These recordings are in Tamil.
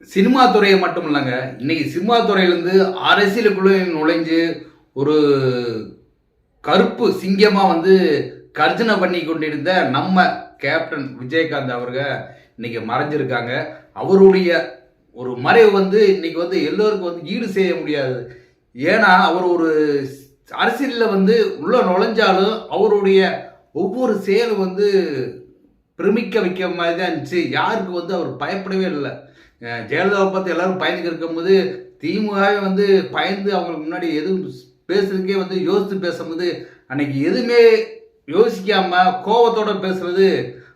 சினிமா துறையை மட்டும் இல்லைங்க. இன்னைக்கு சினிமா துறையிலேருந்து அரசியலுக்குள்ளே நுழைஞ்சு ஒரு கருப்பு சிங்கமாக வந்து கர்ஜனை பண்ணி கொண்டிருந்த நம்ம கேப்டன் விஜயகாந்த் அவருங்க இன்னைக்கு மறைஞ்சிருக்காங்க. அவருடைய ஒரு மறைவு வந்து இன்னைக்கு வந்து எல்லோருக்கும் வந்து ஈடு செய்ய முடியாது. ஏன்னா அவர் ஒரு அரசியலில் வந்து உள்ள நுழைஞ்சாலும் அவருடைய ஒவ்வொரு செயலும் வந்து பிரமிக்க வைக்க மாதிரி தான் இருந்துச்சு. யாருக்கு வந்து அவர் பயப்படவே இல்லை. ஜெயலலிதாவை பார்த்து எல்லாரும் பயந்துக்கு இருக்கும்போது திமுகவே வந்து பயந்து அவங்களுக்கு முன்னாடி எதுவும் பேசுறதுக்கே வந்து யோசித்து பேசும்போது அன்னைக்கு எதுவுமே யோசிக்காம கோபத்தோட பேசுறது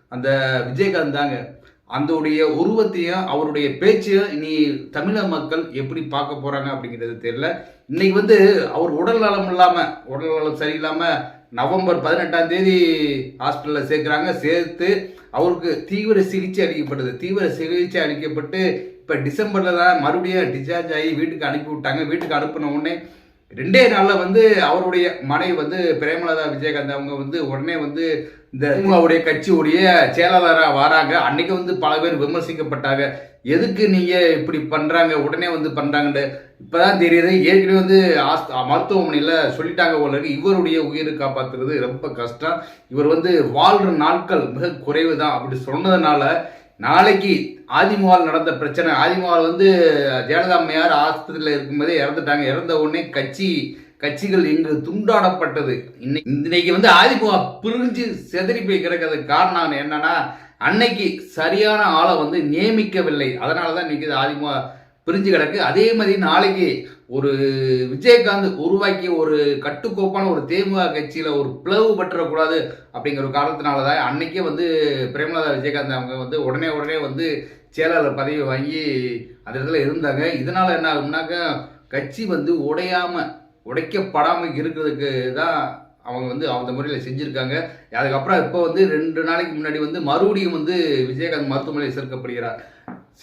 அந்த விஜயகாந்த் தாங்க. அந்தோடைய உருவத்தையும் அவருடைய பேச்சையும் இனி தமிழக மக்கள் எப்படி பார்க்க போறாங்க அப்படிங்கிறது தெரியல. இன்னைக்கு வந்து அவர் உடல் நலம் இல்லாம உடல் நலம் சரியில்லாமல் நவம்பர் பதினெட்டாம் தேதி ஹாஸ்பிட்டலில் சேர்க்குறாங்க. சேர்த்து அவருக்கு தீவிர சிகிச்சை அளிக்கப்படுது தீவிர சிகிச்சை அளிக்கப்பட்டு இப்போ டிசம்பரில் தான் மறுபடியும் டிஸ்சார்ஜ் ஆகி வீட்டுக்கு அனுப்பி விட்டாங்க. வீட்டுக்கு அனுப்பின உடனே ரெண்டே நாளில் வந்து அவருடைய மனைவி வந்து பிரேமலதா விஜயகாந்த் அவங்க வந்து உடனே வந்து இந்த அவருடைய கட்சியுடைய செயலாளராக வராங்க. அன்னைக்கு வந்து பல பேர் விமர்சிக்கப்பட்டாங்க. எதுக்கு நீங்க இப்படி பண்றாங்க? உடனே வந்து பண்றாங்கன்னு இப்பதான் தெரியுது. ஏற்கனவே வந்து ஆஸ்த- மருத்துவமனையில சொல்லிட்டாங்க போல இவருடைய உயிரை காப்பாத்துறது ரொம்ப கஷ்டம். இவர் வந்து வாழ்ற நாட்கள் மிக குறைவு தான் அப்படி சொன்னதுனால நாளைக்கு ஆதிமுகால் நடந்த பிரச்சனை. ஆதிமவால் வந்து ஜெயலலிதா அம்மையார் ஆஸ்பத்திரியில் இருக்கும்போதே இறந்துட்டாங்க. இறந்த உடனே கட்சி கட்சிகள் இங்கு துண்டாடப்பட்டது. இன்னைக்கு இன்னைக்கு வந்து ஆதிமுக பிரிஞ்சு செதறி போய் கிடக்கிறதுக்கு காரணம் என்னன்னா அன்னைக்கு சரியான ஆளை வந்து நியமிக்கவில்லை. அதனால தான் இன்னைக்கு இது ஆதிமுக பிரிஞ்சு கிடக்கு. அதே மாதிரி நாளைக்கு ஒரு விஜயகாந்த் உருவாக்கிய ஒரு கட்டுக்கோப்பான ஒரு தேமுக கட்சியில் ஒரு பிளவு பற்றக்கூடாது அப்படிங்கிற ஒரு காரணத்தினால தான் அன்னைக்கே வந்து பிரேமலதா விஜயகாந்த் அவங்க வந்து உடனே உடனே வந்து செயலாளர் பதவி வாங்கி அந்த இடத்துல இருந்தாங்க. இதனால் என்ன ஆகும்னாக்கா கட்சி வந்து உடையாமல் உடைக்கப்படாமல் இருக்கிறதுக்கு தான் அவங்க வந்து அந்த முறையில் செஞ்சுருக்காங்க. அதுக்கப்புறம் இப்போ வந்து ரெண்டு நாளைக்கு முன்னாடி வந்து மறுபடியும் வந்து விஜயகாந்த் மருத்துவமனையில் சேர்க்கப்படுகிறார்.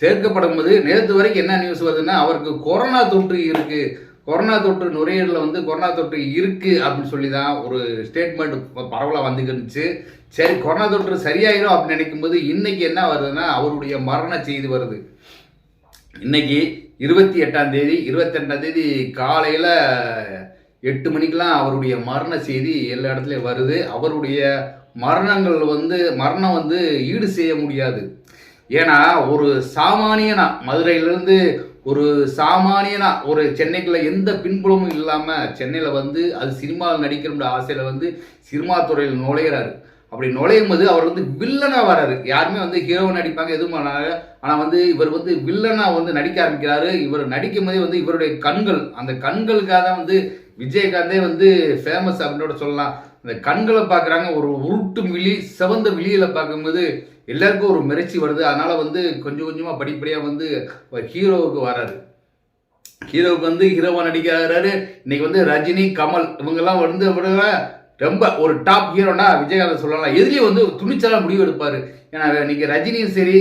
சேர்க்கப்படும் போது நேற்று வரைக்கும் என்ன நியூஸ் வருதுன்னா அவருக்கு கொரோனா தொற்று இருக்கு. கொரோனா தொற்று நுரையீரலில் வந்து கொரோனா தொற்று இருக்கு அப்படின்னு சொல்லி தான் ஒரு ஸ்டேட்மெண்ட் பரவலாக வந்துக்கிருந்துச்சு சரி கொரோனா தொற்று சரியாயிடும் அப்படின்னு நினைக்கும் போது இன்னைக்கு என்ன வருதுன்னா அவருடைய மரண செய்தி வருது. இன்னைக்கு இருபத்தி எட்டாம் தேதி இருபத்தி ரெண்டாம் தேதி காலையில் எட்டு மணிக்கெலாம் அவருடைய மரண செய்தி எல்லா இடத்துலையும் வருது. அவருடைய மரணங்கள் வந்து மரணம் வந்து ஈடு செய்ய முடியாது. ஏன்னா ஒரு சாமானியனா மதுரையிலேருந்து ஒரு சாமானியனா ஒரு சென்னைக்குள்ள எந்த பின்புலமும் இல்லாமல் சென்னையில் வந்து அது சினிமாவில் நடிக்கணும்ன்ற ஆசையில் வந்து சினிமா துறையில் நுழையிறாரு. அப்படி நுழையும் போது அவர் வந்து வில்லனாக வராரு. யாருமே வந்து ஹீரோவை நடிப்பாங்க எதுவும் பண்ணாங்க ஆனால் வந்து இவர் வந்து வில்லனா வந்து நடிக்க ஆரம்பிக்கிறாரு. இவர் நடிக்கும் போதே வந்து இவருடைய கண்கள் அந்த கண்களுக்காக தான் வந்து விஜயகாந்தே வந்து ஃபேமஸ் அப்படின்னோட சொல்லலாம். அந்த கண்களை பார்க்குறாங்க ஒரு உருட்டும் விழி சிவந்த விழியில் பார்க்கும்போது எல்லாருக்கும் ஒரு மிரட்சி வருது. அதனால் வந்து கொஞ்சம் கொஞ்சமாக படிப்படியாக வந்து ஹீரோவுக்கு வராரு ஹீரோவுக்கு வந்து ஹீரோவாக நடிக்கிறாரு. இன்னைக்கு வந்து ரஜினி கமல் இவங்கெல்லாம் வந்து விட ரொம்ப ஒரு டாப் ஹீரோனா விஜயகாந்த் சொல்லலாம். எதுலேயும் வந்து துணிச்சலாக முடிவு எடுப்பார் ஏன்னா இன்னைக்கு ரஜினியும் சரி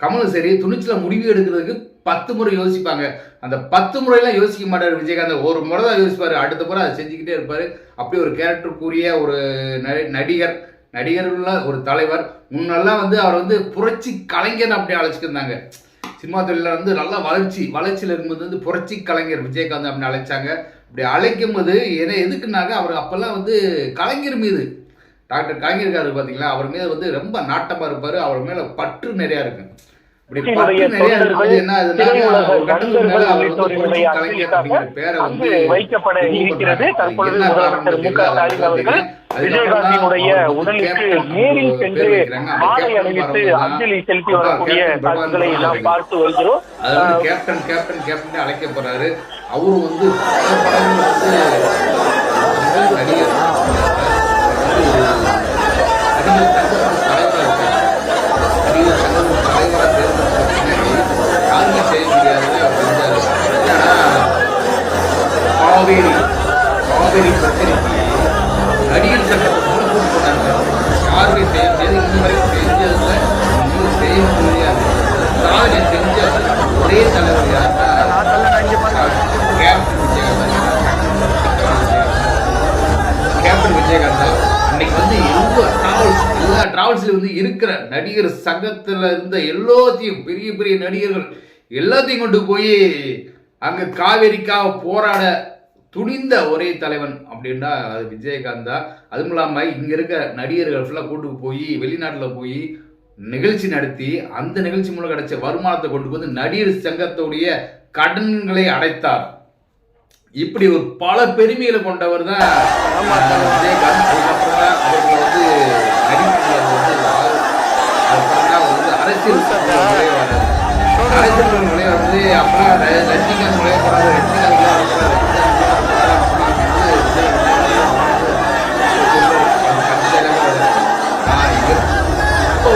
கமலும் சரி துணிச்சலாக முடிவு எடுக்கிறதுக்கு பத்து முறை யோசிப்பாங்க. அந்த பத்து முறையெல்லாம் யோசிக்க மாட்டார் விஜயகாந்த். ஒரு முறை தான் யோசிப்பார். அடுத்த முறை அதை செஞ்சுக்கிட்டே இருப்பார். அப்படி ஒரு கேரக்டருக்குரிய ஒரு நடி- நடிகர் உள்ள ஒரு தலைவர் முன்னெல்லாம் வந்து அவர் வந்து புரட்சி கலைஞர் அப்படி அழைச்சிருந்தாங்க சினிமா தொழிலில் வந்து நல்லா வளர்ச்சி வளர்ச்சியில் இருக்கும்போது வந்து புரட்சி கலைஞர் விஜயகாந்த் அப்படின்னு அழைச்சாங்க. அப்படி அழைக்கும் போது என்ன எதுக்குனாக்க அவர் அப்போல்லாம் வந்து கலைஞர் மீது டாக்டர் கலைஞர் இருக்காரு பார்த்தீங்களா அவர் மீது வந்து ரொம்ப நாட்டமாக இருப்பார். அவர் மேலே பற்று நிறையா இருக்கு. இப்படி பற்று நிறையா இருக்கும்போது என்ன கட்டத்துக்கு மேல அவர் வந்து கலைஞர் அப்படிங்கிற பேரை வந்து வைக்கப்பட இருக்கிறது. தற்பொழுது முதலமைச்சர் மு க ஸ்டாலின் அவர்கள் விஜயகாந்தினுடைய உடலுக்கு நேரில் சென்று மாலை அணிவித்து அஞ்சலி செலுத்தி வரக்கூடிய காட்சிகளை எல்லாம் பார்த்து வருகிறோம். அது வந்து கேப்டன் கேப்டன் கேப்டன் அழைக்க போறாரு. அவரும் வந்து பல படங்கள் வந்து முதல் நடிகர் நடிகர் எல்லா வந்து இருக்கிற நடிகர் சங்கத்துல இருந்த எல்லாத்தையும் பெரிய பெரிய நடிகர்கள் எல்லாத்தையும் கொண்டு போய் அங்க காவேரிக்காக போராட துணிந்த ஒரே தலைவன் அப்படின்னா அது விஜயகாந்த் தான். அதுவும் இல்லாமல் இங்கே இருக்க நடிகர்கள் ஃபுல்லாக கூட்டு போய் வெளிநாட்டில் போய் நிகழ்ச்சி நடத்தி அந்த நிகழ்ச்சி மூலம் கிடைச்ச வருமானத்தை கொண்டு வந்து நடிகர் சங்கத்துடைய கடன்களை அடைத்தார். இப்படி ஒரு பல பெருமைகளை கொண்டவர் தான் விஜயகாந்த். அதுக்கப்புறம் தான் அவர்கள் வந்து நடிப்பு வந்து ஆ- அதுக்கப்புறம் தான் அவர் வந்து அரசியல் நுழைய அரசியல் வந்து அப்புறம் ரஜினிகாந்த் நுழைய ரஜினிகாந்த் அப்போ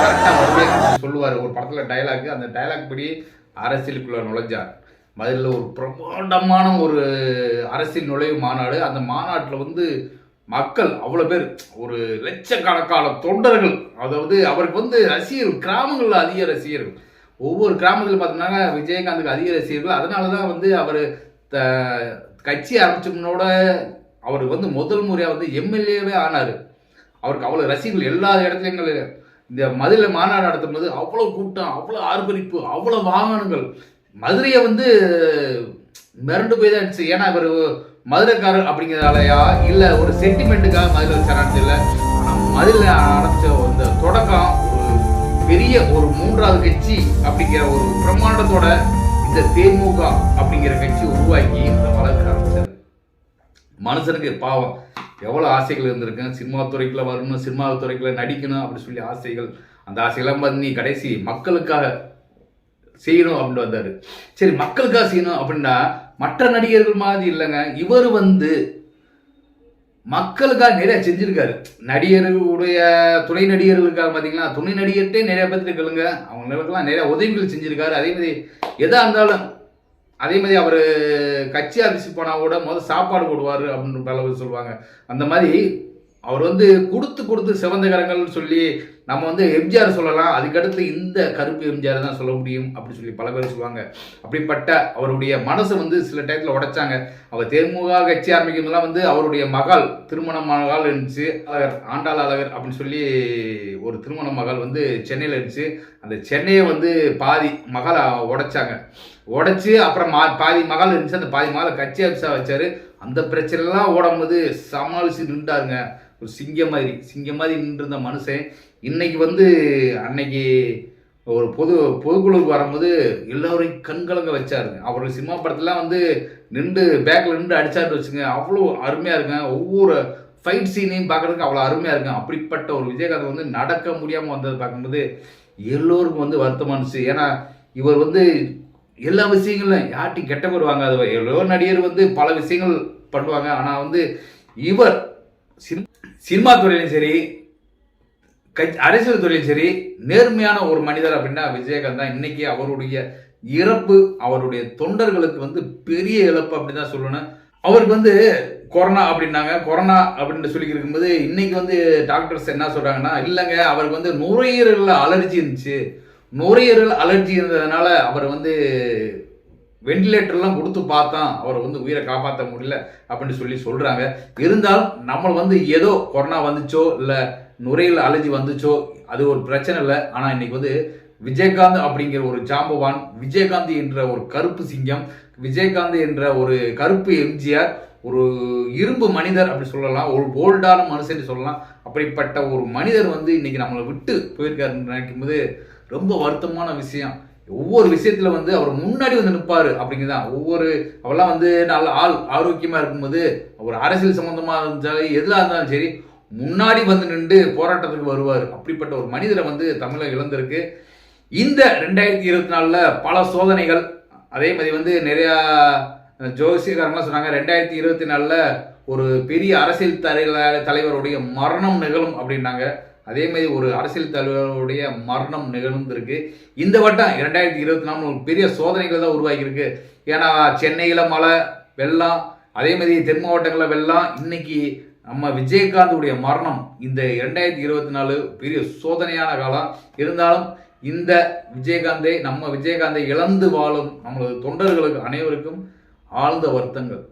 கரெக்டாக சொல்லுவார் ஒரு படத்தில் டயலாக் அந்த டயலாக் படி அரசியலுக்குள்ள நுழைஞ்சார். மதுரையில் ஒரு பிரமாண்டமான ஒரு அரசியல் நுழைவு மாநாடு. அந்த மாநாட்டில் வந்து மக்கள் அவ்வளோ பேர் ஒரு லட்சக்கணக்கான தொண்டர்கள் அதாவது அவருக்கு வந்து ரசிகர்கள் கிராமங்களில் அதிக ரசிகர்கள். ஒவ்வொரு கிராமத்தில் பார்த்தோம்னா விஜயகாந்துக்கு அதிக ரசிகர்கள். அதனால தான் வந்து அவர் த கட்சி ஆரம்பிச்சோம்னோட அவர் வந்து முதல் முறையாக வந்து எம்எல்ஏவே ஆனார். அவருக்கு அவ்வளோ ரசிகர்கள் எல்லா இடத்துலையும் இந்த மதுரை மாநாடு நடத்தும்போது அவ்வளோ கூட்டம் அவ்வளோ ஆர்ப்பரிப்பு அவ்வளோ வாகனங்கள். மதுரையை வந்து மிரண்டு போய் தான் இருந்துச்சு. ஏன்னா இவர் மதுரைக்காரர் அப்படிங்கிறதாலயா? இல்லை ஒரு சென்டிமெண்ட்டுக்காக மதுரை வச்சாரான்னு தெரியல. ஆனால் மதுரையில் ஆரம்பிச்ச அந்த தொடக்கம் ஒரு பெரிய ஒரு மூன்றாவது கட்சி அப்படிங்கிற ஒரு பிரம்மாண்டத்தோட இந்த தேமுக அப்படிங்கிற கட்சி உருவாக்கி இந்த வளர்க்க ஆரம்பிச்சது. மனுஷனுக்கு பாவம். எவ்வளோ ஆசைகள் இருந்திருக்கேன் சினிமா துறைக்குள்ள வரணும் சினிமா துறைக்குள்ள நடிக்கணும் அப்படின்னு சொல்லி ஆசைகள். அந்த ஆசைகள்லாம் பண்ணி கடைசி மக்களுக்காக செய்யணும் அப்படின்னு வந்தார். சரி மக்களுக்காக செய்யணும் அப்படின்னா மற்ற நடிகர்கள் மாதிரி இல்லைங்க. இவர் வந்து மக்களுக்காக நிறைய செஞ்சிருக்காரு. நடிகர்களுடைய துணை நடிகர்களுக்காக பார்த்தீங்கன்னா துணை நடிகர்கிட்டே நிறைய பேர்த்து கேளுங்க. அவங்களுக்கெல்லாம் நிறைய உதவிகள் செஞ்சிருக்காரு. அதே மாதிரி எதாக இருந்தாலும் அதே மாதிரி அவர் கட்சி ஆஃபீஸுக்கு போனால் கூட முதல் சாப்பாடு போடுவார் அப்படின்னு பல பேர் சொல்லுவாங்க. அந்த மாதிரி அவர் வந்து கொடுத்து கொடுத்து சிவந்த கரங்கள்னு சொல்லி நம்ம வந்து எம்ஜிஆர் சொல்லலாம். அதுக்கடுத்து இந்த கருப்பு எம்ஜிஆர் தான் சொல்ல முடியும் அப்படின்னு சொல்லி பல பேர் சொல்லுவாங்க. அப்படிப்பட்ட அவருடைய மனசை வந்து சில டயத்தில் உடைச்சாங்க. அவர் தேர்முக கட்சி ஆரம்பிக்கிறதுலாம் வந்து அவருடைய மகள் திருமண மகள் இருந்துச்சு. அழகர் ஆண்டாள் அழகர் அப்படின்னு சொல்லி ஒரு திருமண மகள் வந்து சென்னையில் இருந்துச்சு. அந்த சென்னையை வந்து பாதி மகளை உடைச்சாங்க. உடைச்சி அப்புறம் மா பாதி மகள் இருந்துச்சு. அந்த பாதி மகளை கட்சி ஆஃபீஸாக வச்சார். அந்த பிரச்சனைலாம் ஓடும்போது சமாளித்து நின்றாருங்க ஒரு சிங்கம் மாதிரி சிங்கம் மாதிரி நின்றிருந்த மனுஷன் இன்னைக்கு வந்து அன்னைக்கு ஒரு பொது பொதுக்குழுவுக்கு வரும்போது எல்லோரையும் கண்கலங்க வச்சாருங்க. அவருடைய சினிமா படத்துலாம் வந்து நின்று பேக்கில் நின்று அடிச்சாருன்னு வச்சுங்க அவ்வளோ அருமையாக இருக்குங்க. ஒவ்வொரு ஃபைட் சீனையும் பார்க்குறதுக்கு அவ்வளோ அருமையாக இருக்கும் அப்படிப்பட்ட ஒரு விஜயகாந்த் வந்து நடக்க முடியாமல் வந்தது பார்க்கும்போது எல்லோருக்கும் வந்து வருத்தமானுச்சு ஏன்னா இவர் வந்து எல்லா விஷயங்களும் யார்ட்டையும் கெட்ட பேர் வாங்காதவர். எவ்வளோ நடிகர் வந்து பல விஷயங்கள் பண்ணுவாங்க. ஆனால் வந்து இவர் சிம் சினிமா துறையிலும் சரி அரசியல் துறையிலும் சரி நேர்மையான ஒரு மனிதர் அப்படின்னா விஜயகாந்த் தான். இன்னைக்கு அவருடைய இறப்பு அவருடைய தொண்டர்களுக்கு வந்து பெரிய இழப்பு அப்படின்னு தான் சொல்லணும். அவருக்கு வந்து கொரோனா அப்படின்னாங்க. கொரோனா அப்படின்னு சொல்லி இருக்கும்போது இன்னைக்கு வந்து டாக்டர்ஸ் என்ன சொல்றாங்கன்னா இல்லைங்க அவருக்கு வந்து நுரையீரல் அலர்ஜி இருந்துச்சு. நுரையீரல் அலர்ஜி இருந்ததுனால அவர் வந்து வெண்டிலேட்டர்லாம் கொடுத்து பார்த்தான் அவரை வந்து உயிரை காப்பாற்ற முடியல அப்படின்னு சொல்லி சொல்கிறாங்க இருந்தாலும் நம்ம வந்து ஏதோ கொரோனா வந்துச்சோ இல்லை நுரையில் அலர்ஜி வந்துச்சோ அது ஒரு பிரச்சனை இல்லை. ஆனால் இன்னைக்கு வந்து விஜயகாந்த் அப்படிங்கிற ஒரு ஜாம்பவான் விஜயகாந்த் என்ற ஒரு கருப்பு சிங்கம் விஜயகாந்த் என்ற ஒரு கருப்பு எம்ஜிஆர் ஒரு இரும்பு மனிதர் அப்படி சொல்லலாம் ஒரு போல்டான மனுஷன் சொல்லலாம். அப்படிப்பட்ட ஒரு மனிதர் வந்து இன்னைக்கு நம்மளை விட்டு போயிருக்காருன்னு நினைக்கும் போது ரொம்ப வருத்தமான விஷயம். ஒவ்வொரு விஷயத்துல வந்து அவர் முன்னாடி வந்து நிற்பாரு அப்படிங்கிறதான் ஒவ்வொரு அவெல்லாம் வந்து நல்ல ஆள் ஆரோக்கியமா இருக்கும்போது ஒரு அரசியல் சம்பந்தமா இருந்தாலும் எதுல இருந்தாலும் சரி முன்னாடி வந்து நின்று போராட்டத்துக்கு வருவார். அப்படிப்பட்ட ஒரு மனிதரை வந்து தமிழகம் இழந்திருக்கு. இந்த ரெண்டாயிரத்தி இருபத்தி நாலுல பல சோதனைகள் அதே மாதிரி வந்து நிறையா ஜோசியக்காரங்களாம் சொன்னாங்க ரெண்டாயிரத்தி இருபத்தி நாலில் ஒரு பெரிய அரசியல் தலைவ தலைவருடைய மரணம் நிகழும் அப்படின்னாங்க. அதே மாதிரி ஒரு அரசியல் தலைவருடைய மரணம் நிகழ்ந்திருக்கு. இந்த வட்டம் இரண்டாயிரத்தி இருபத்தி நாலு ஒரு பெரிய சோதனைகள் தான் உருவாகியிருக்கு. ஏன்னா சென்னையில் மழை வெள்ளம் அதே மாதிரி தென் மாவட்டங்களில் வெள்ளம் இன்னைக்கு நம்ம விஜயகாந்துடைய மரணம் இந்த இரண்டாயிரத்தி இருபத்தி நாலு பெரிய சோதனையான காலம். இருந்தாலும் இந்த விஜயகாந்தை நம்ம விஜயகாந்தை இழந்து வாழும் நம்மளது தொண்டர்களுக்கு அனைவருக்கும் ஆழ்ந்த வருத்தங்கள்.